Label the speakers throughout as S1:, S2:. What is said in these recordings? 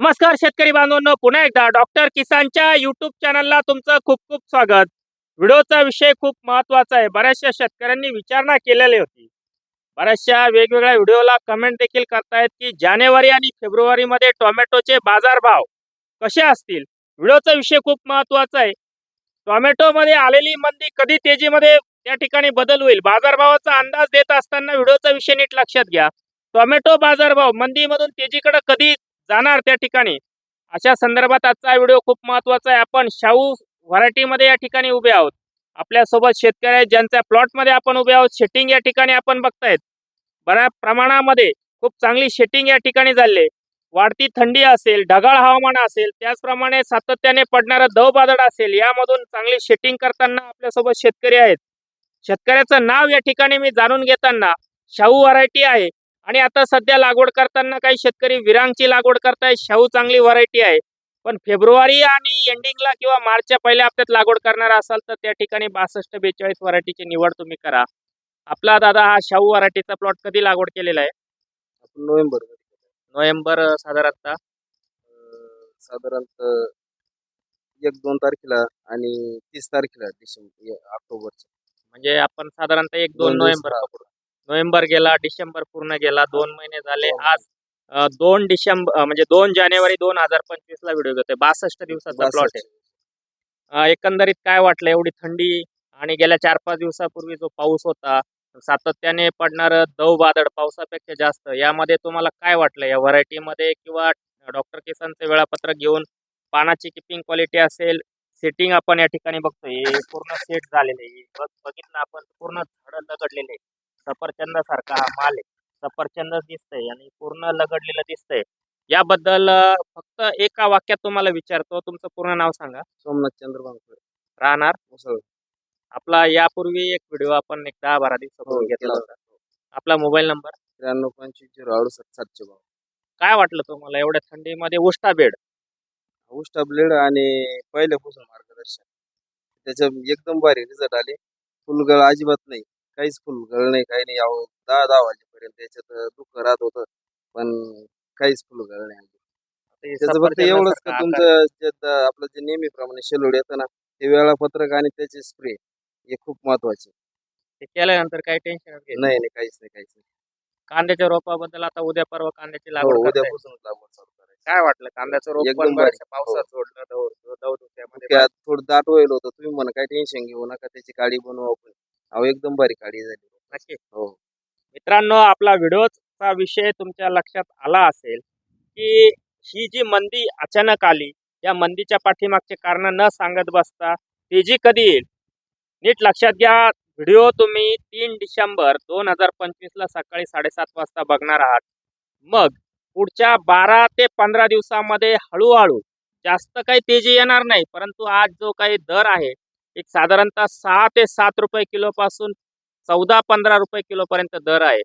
S1: नमस्कार शेतकरी बांधवांनो पुन्हा एकदा डॉक्टर किसानच्या युट्यूब चॅनलला तुमचं खूप खूप स्वागत. व्हिडिओचा विषय खूप महत्त्वाचा आहे. बऱ्याचशा शेतकऱ्यांनी विचारणा केलेली होती. बऱ्याचशा वेगवेगळ्या व्हिडिओला कमेंट देखील करतायत की जानेवारी आणि फेब्रुवारीमध्ये टोमॅटोचे बाजारभाव कसे असतील? व्हिडिओचा विषय खूप महत्त्वाचा आहे. टोमॅटोमध्ये आलेली मंदी कधी तेजीमध्ये त्या ठिकाणी बदल होईल? बाजारभावाचा अंदाज देत असताना व्हिडिओचा विषय नीट लक्षात घ्या. टोमॅटो बाजारभाव मंदीमधून तेजीकडे कधी जाणार त्या ठिकाणी. अशा संदर्भात आजचा व्हिडिओ खूप महत्त्वाचा आहे. आपण शाहू व्हरायटीमध्ये या ठिकाणी उभे आहोत. आपल्यासोबत शेतकरी आहेत ज्यांच्या प्लॉटमध्ये आपण उभे आहोत. शेटिंग या ठिकाणी आपण बघतायत. बऱ्या प्रमाणामध्ये खूप चांगली शेटिंग या ठिकाणी झाली. वाढती थंडी असेल ढगाळ हवामान असेल त्याचप्रमाणे सातत्याने पडणारं दव बादळ असेल यामधून चांगली शेटिंग करताना आपल्यासोबत शेतकरी आहेत. शेतकऱ्याचं नाव या ठिकाणी मी जाणून घेताना शाहू व्हरायटी आहे. आणि आता सध्या लागवड करताना काही शेतकरी विरांगची लागवड करताय शाहू चांगली व्हरायटी आहे. पण फेब्रुवारी आणि एंडिंगला किंवा मार्चच्या पहिल्या हप्त्यात लागवड करणार असाल तर त्या ठिकाणी बासष्ट बेचाळीस व्हरायटीची निवड तुम्ही करा. आपला दादा हा शाहू व्हरायटीचा प्लॉट कधी लागवड केलेला आहे?
S2: आपण नोव्हेंबर
S1: नोव्हेंबर साधारणतः?
S2: साधारणतः एक दोन तारखेला आणि तीस तारखेला डिसेंबर ऑक्टोबरच्या.
S1: म्हणजे आपण साधारणतः एक दोन नोव्हेंबर. नोव्हेंबर गेला डिसेंबर पूर्ण गेला दोन महिने झाले.
S2: हो.
S1: आज अं, दोन डिसेंबर म्हणजे दोन जानेवारी दोन हजार पंचवीस ला व्हिडिओ घेतोय. बासष्ट दिवसाचा प्लॉट आहे. अं, एकंदरीत काय वाटलं? एवढी थंडी आणि गेल्या चार पाच दिवसापूर्वी जो पाऊस होता सातत्याने पडणार दव वादळ पावसापेक्षा जास्त यामध्ये तुम्हाला काय वाटलं? या व्हरायटीमध्ये किंवा डॉक्टर किसानचं वेळापत्रक घेऊन पानाची किपिंग क्वालिटी असेल सेटिंग आपण या ठिकाणी बघतोय. हे पूर्ण सेट झालेले बघितलं आपण पूर्ण झाडं लगडलेले सफरचंद सारखा हा माल आहे. सफरचंद दिसतंय आणि पूर्ण लगडलेलं दिसतंय. याबद्दल फक्त एका वाक्यात तुम्हाला विचारतो. तुमचं पूर्ण नाव सांगा.
S2: सोमनाथ चंद्रबांकर
S1: राहणार?
S2: मुसळ.
S1: आपला यापूर्वी एक व्हिडिओ आपण एक दहा बारा दिवसापूर्वी
S2: हो,
S1: घेतला
S2: केला
S1: होता. आपला मोबाईल नंबर?
S2: त्र्याण्णव पंचवीस झिरो अडुसष्ट सातशे भाव
S1: काय वाटलं तुम्हाला? एवढ्या थंडीमध्ये उष्टा बेड?
S2: उष्टा ब्लेड आणि पहिल्यापासून मार्गदर्शन. त्याच्या एकदम भारी रिझल्ट आले. फुलगळ अजिबात नाही. काहीच फुलगळ नाही काही नाही अहो दहा दहा वाजेपर्यंत त्याच्यात दुःख राहत होतं पण काहीच फुलगळ नाही आली. त्याचं फक्त एवढंच का. तुमचं जे आपलं जे नेहमीप्रमाणे शेलोड येतं ना ते वेळापत्रक आणि त्याचे स्प्रे हे खूप महत्त्वाचे
S1: ते केल्यानंतर काही टेन्शन
S2: नाही नाही काहीच नाही काहीच नाही
S1: कांद्याच्या रोपाबद्दल आता उद्या परवा कांद्याची
S2: हो,
S1: लागवड करताय.
S2: उद्यापासून लागवड चालू करायची
S1: काय वाटलं कांद्याचं रोप
S2: एकदम
S1: पण
S2: भारी.
S1: बऱ्याचशा पावसात सोडलं दव- दव धुक्यामध्ये
S2: त्यात थोडं दाट होईल होतं तुम्ही म्हणा काही टेन्शन घेऊ नका त्याची काडी बनवू आपण अहो एकदम भारी काडी झाली.
S1: नक्की
S2: हो.
S1: मित्रांनो आपला व्हिडिओचा विषय तुमच्या लक्षात आला असेल की ही जी मंदी अचानक आली या मंदीच्या पाठीमागचे कारण न सांगत बसता तेजी कधी येईल? नीट लक्षात घ्या व्हिडिओ तुम्ही तीन डिसेंबर दोन हजार पंचवीसला सकाळी साडेसात वाजता बघणार आहात. मग पुढच्या बारा ते पंधरा दिवसामध्ये हळूहळू जास्त काही तेजी येणार नाही परंतु आज जो काही दर आहे एक साधारणतः सहा ते सात रुपये किलोपासून चौदा पंधरा रुपये किलोपर्यंत दर आहे.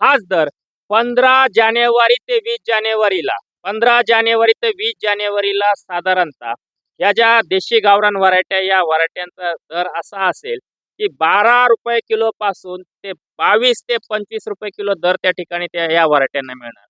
S1: हाच दर पंधरा जानेवारी ते वीस जानेवारीला पंधरा जानेवारी ते वीस जानेवारीला साधारणतः या ज्या देशी गावरान व्हरायट्या या व्हरायट्यांचा दर असा असेल की बारा रुपये किलो पासून ते बावीस ते पंचवीस रुपये किलो दर त्या ठिकाणी त्या या व्हरायट्यांना मिळणार.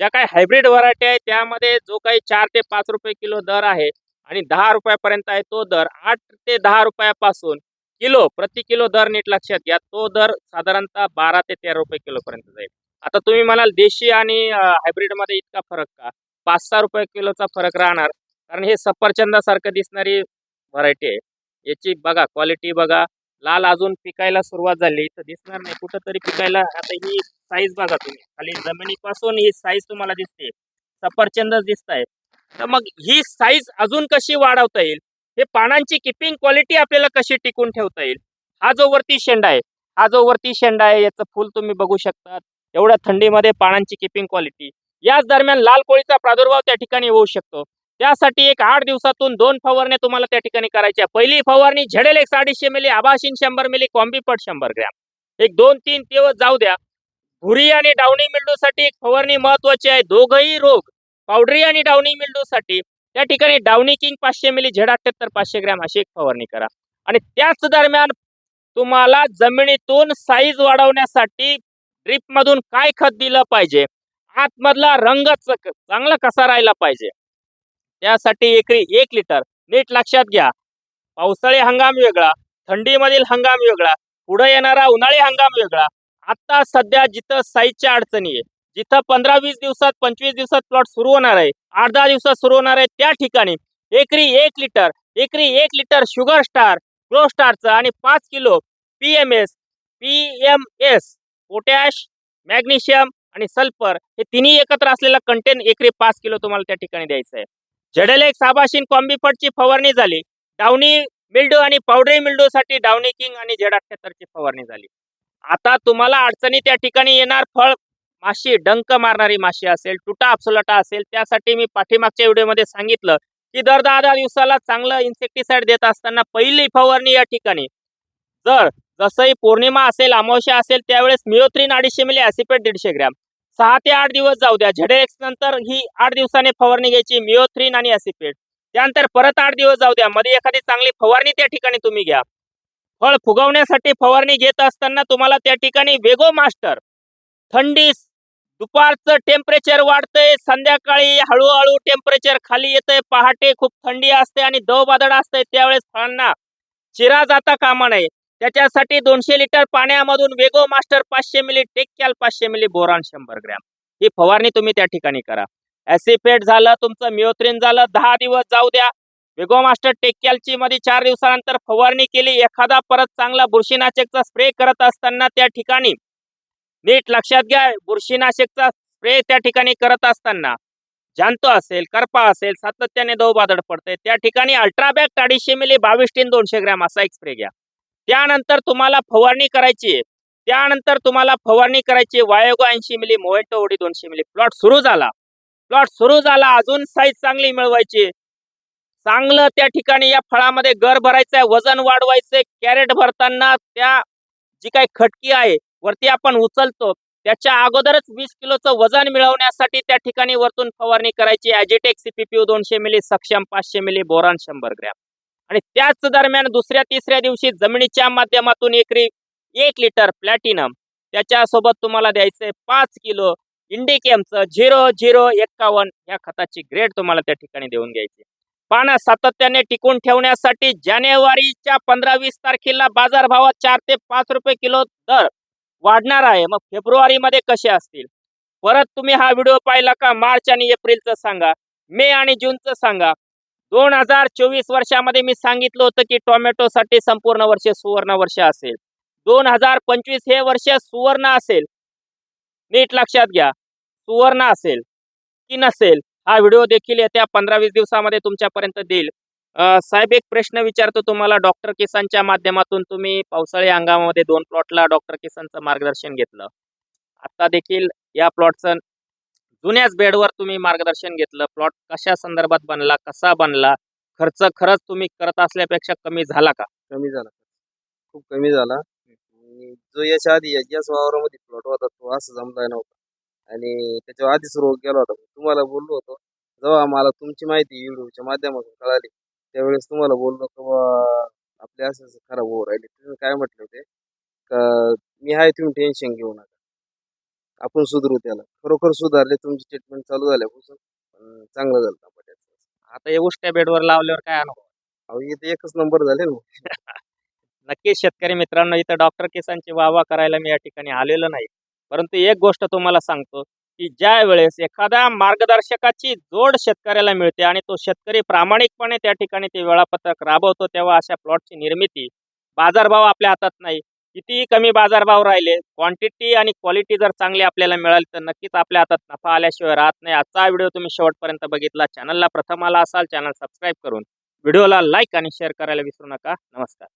S1: ज्या काही हायब्रिड व्हरायटी आहे त्यामध्ये जो काही चार ते पाच रुपये किलो दर आहे आणि दहा रुपयापर्यंत आहे तो दर. आठ ते दहा रुपयापासून किलो प्रति किलो दर नीट लक्षात घ्या. तो दर साधारणतः बारा ते तेरा रुपये किलोपर्यंत जाईल. आता तुम्ही म्हणाल देशी आणि हायब्रिडमध्ये इतका फरक का? पाच सहा रुपये किलोचा फरक राहणार. कारण हे सफरचंदासारखं दिसणारी व्हरायटी आहे. याची बघा क्वालिटी बघा. लाल अजून पिकायला सुरुवात झाली. तर दिसणार नाही. कुठंतरी पिकायला आता ही साईज बघा तुम्ही. खाली जमिनीपासून ही साईज तुम्हाला दिसते. सफरचंदच दिसत आहे तर मग ही साईज अजून कशी वाढवता येईल? हे पानांची किपिंग क्वालिटी आपल्याला कशी टिकून ठेवता येईल? हा जो वरती शेंडा आहे हा जो वरती शेंडा आहे याचं फुल तुम्ही बघू शकता एवढ्या थंडीमध्ये पानांची किपिंग क्वालिटी याच दरम्यान लाल कोळीचा प्रादुर्भाव त्या ठिकाणी होऊ शकतो. त्यासाठी एक आठ दिवसातून दोन फवारण्या तुम्हाला त्या ठिकाणी करायच्या पहिली फवारणी झडेल एक साडेशे मिली आभाशीन शंभर मिली कॉम्बीपट शंभर ग्रॅम. एक दोन तीन दिवस जाऊ द्या. भुरी आणि डावणी मिल्डूसाठी एक फवारणी महत्वाची आहे. दोघही रोग पावडरी आणि डावणी मिल्डूसाठी त्या ठिकाणी डावणी किंग पाचशे मिली झेड अठ्ठ्याहत्तर पाचशे ग्रॅम अशी एक फवारणी करा. आणि त्याच दरम्यान तुम्हाला जमिनीतून साईज वाढवण्यासाठी ड्रीपमधून काय खत दिलं पाहिजे? आतमधला रंग चांगला कसा राहिला पाहिजे? त्यासाठी एकरी एक लिटर नीट लक्षात घ्या. पावसाळी हंगाम वेगळा थंडीमधील हंगाम वेगळा पुढे येणारा उन्हाळी हंगाम वेगळा. आता सध्या जिथं साईजच्या अडचणी आहे जिथं पंधरा वीस दिवसात पंचवीस दिवसात प्लॉट सुरू होणार आहे. आठ दहा दिवसात सुरू होणार आहे त्या ठिकाणी. एकरी एक लिटर एकरी एक लिटर शुगर स्टार ग्लो स्टारचं आणि पाच kilo P M S P M S potash magnesium आणि सल्फर हे तिन्ही एकत्र असलेला कंटेन एकरी पाच किलो तुम्हाला त्या ठिकाणी द्यायचं आहे. झडेल एक साबाशीन कॉम्बिफटची फवारणी झाली. डावणी मिल्डो आणि पावडरी मिल्डोसाठी डावणी किंग आणि झेड अठ्याहत्तरची फवारणी झाली. आता तुम्हाला अडचणी त्या ठिकाणी येणार फळ माशी डंक मारणारी माशी असेल तुटा अपसलटा असेल त्यासाठी मी पाठीमागच्या व्हिडिओमध्ये सांगितलं की दर दहा दहा दिवसाला चांगलं इन्सेक्टिसाइड देत असताना पहिली फवारणी या ठिकाणी. जर जसंही पौर्णिमा असेल अमावस्या असेल त्यावेळेस मिओथ्रीन अडीचशे मिली ऍसिपेट दीडशे ग्रॅम. सहा ते आठ दिवस जाऊ द्या. झेडेक्स नंतर ही आठ दिवसाने फवारणी घ्यायची मिओथ्रीन आणि ऍसिपेट त्यानंतर परत आठ दिवस जाऊ द्या. मध्ये एखादी चांगली फवारणी त्या ठिकाणी तुम्ही घ्या. फळ फुगवण्यासाठी फवारणी घेत असताना तुम्हाला त्या ठिकाणी वेगो मास्टर थंडी दुपारचं टेम्परेचर वाढतंय संध्याकाळी हळूहळू टेम्परेचर खाली येतंय पहाटे खूप थंडी असते आणि दव वादळ असतंय त्यावेळेस फळांना. चिरा जाता कामा नये. त्याच्यासाठी दोनशे लिटर पाण्यामधून वेगो मास्टर पाचशे मिली टेक्कॅल पाचशे मिली बोरान शंभर ग्रॅम. ही फवारणी तुम्ही त्या ठिकाणी करा. ऍसिपेट झालं तुमचं मिओत्रिन झालं दहा दिवस जाऊ द्या. वेगो मास्टर टेक्कॅलची मध्ये चार दिवसानंतर फवारणी केली एखादा परत चांगला बुरशीनाशकचा स्प्रे करत असताना त्या ठिकाणी नीट लक्षात घ्या बुरशीनाशकचा स्प्रे त्या ठिकाणी करत असताना जांतो असेल करपा असेल सातत्याने दव बादड पडते त्या ठिकाणी अल्ट्राबॅक अडीचशे मिली बावीस टीन दोनशे ग्रॅम असा एक स्प्रे घ्या. त्यानंतर तुम्हाला फवारणी करायची त्यानंतर तुम्हाला फवारणी करायची वायोगो ऐंशी मिली मोएटो ओडी दोनशे मिली. प्लॉट सुरू झाला. प्लॉट सुरू झाला. अजून साईज चांगली मिळवायची चांगलं त्या ठिकाणी या फळामध्ये गर भरायचं आहे वजन वाढवायचंय. कॅरेट भरताना त्या जी काही खटकी आहे वरती आपण उचलतो. त्याच्या अगोदरच वीस किलोचं वजन मिळवण्यासाठी त्या ठिकाणी वरतून फवारणी करायची. ॲजिटेक सीपीपीओ दोनशे मिली सक्षम पाचशे मिली बोरान शंभर ग्रॅम. आणि त्याच दरम्यान दुसऱ्या तिसऱ्या दिवशी जमिनीच्या माध्यमातून एकरी एक लिटर प्लॅटिनम त्याच्यासोबत तुम्हाला द्यायचंय पाच किलो इंडिकेमचं झिरो झिरो एक्कावन्न या खताची ग्रेड तुम्हाला त्या ठिकाणी देऊन घ्यायची. पानं सातत्याने टिकून ठेवण्यासाठी जानेवारीच्या पंधरा वीस तारखेला बाजारभावात चार ते पाच रुपये किलो दर. वाढणार आहे. मग फेब्रुवारीमध्ये कसे असतील? परत तुम्ही हा व्हिडिओ पाहिला का? मार्च आणि एप्रिलचं सांगा. मे आणि जूनचं सांगा. दोन हजार चोवीस वर्षामध्ये मी सांगितलं होतं की टोमॅटोसाठी संपूर्ण वर्ष सुवर्ण वर्ष असेल. दोन हजार पंचवीस हे वर्ष सुवर्ण असेल. नीट लक्षात घ्या. सुवर्ण असेल की नसेल हा व्हिडिओ देखील येत्या पंधरा वीस दिवसामध्ये तुमच्यापर्यंत देईल. साहेब एक प्रश्न विचारतो तुम्हाला. डॉक्टर किसानच्या माध्यमातून तुम्ही पावसाळी हंगामामध्ये दोन प्लॉटला डॉक्टर किसानचं मार्गदर्शन घेतलं. आता देखील या प्लॉटचं जुन्याच बेडवर तुम्ही मार्गदर्शन घेतलं. प्लॉट कशा संदर्भात बनला कसा बनला खर्च खरंच तुम्ही करत असल्यापेक्षा कमी झाला का?
S2: कमी झाला. खूप कमी झाला. आणि जो याच्या आधी या- याच वावरामध्ये प्लॉट होता तो असं जमला नव्हता. आणि त्याच्या आधीच रोग गेला होता. तुम्हाला बोललो होतो. जेव्हा मला तुमची माहिती व्हिडिओच्या माध्यमातून कळाली त्यावेळेस तुम्हाला बोललो की बा आपले असं असं खराब होऊ राहिले तुम्ही काय म्हटलं होते? का मी आहे तुम्ही टेन्शन घेऊ नका. आपण सुधरू त्याला. खरोखर सुधारले तुमची ट्रीटमेंट चालू झाल्यापासून पण चांगलं झालं टमाट्याचं
S1: आता या उष्ट्या बेडवर लावल्यावर काय अनुभव?
S2: अहो इथे एकच नंबर झाले ना.
S1: नक्कीच शेतकरी मित्रांनो इथं डॉक्टर किसानची वाहवा करायला मी या ठिकाणी आलेलो नाही. परंतु एक गोष्ट तुम्हाला सांगतो. की ज्या वेळेस एखाद्या मार्गदर्शकाची जोड शेतकऱ्याला मिळते आणि तो शेतकरी प्रामाणिकपणे त्या ठिकाणी ते वेळापत्रक राबवतो तेव्हा अशा प्लॉटची निर्मिती बाजारभाव आपल्या हातात नाही. कितीही कमी बाजारभाव राहिले क्वांटिटी आणि क्वालिटी जर चांगली आपल्याला मिळाली तर नक्कीच आपल्या हातात नफा आल्याशिवाय राहत नाही. आजचा व्हिडिओ तुम्ही शेवटपर्यंत बघितला चॅनलला प्रथम आला असाल चॅनल सबस्क्राईब करून व्हिडिओला लाईक आणि शेअर करायला विसरू नका. नमस्कार.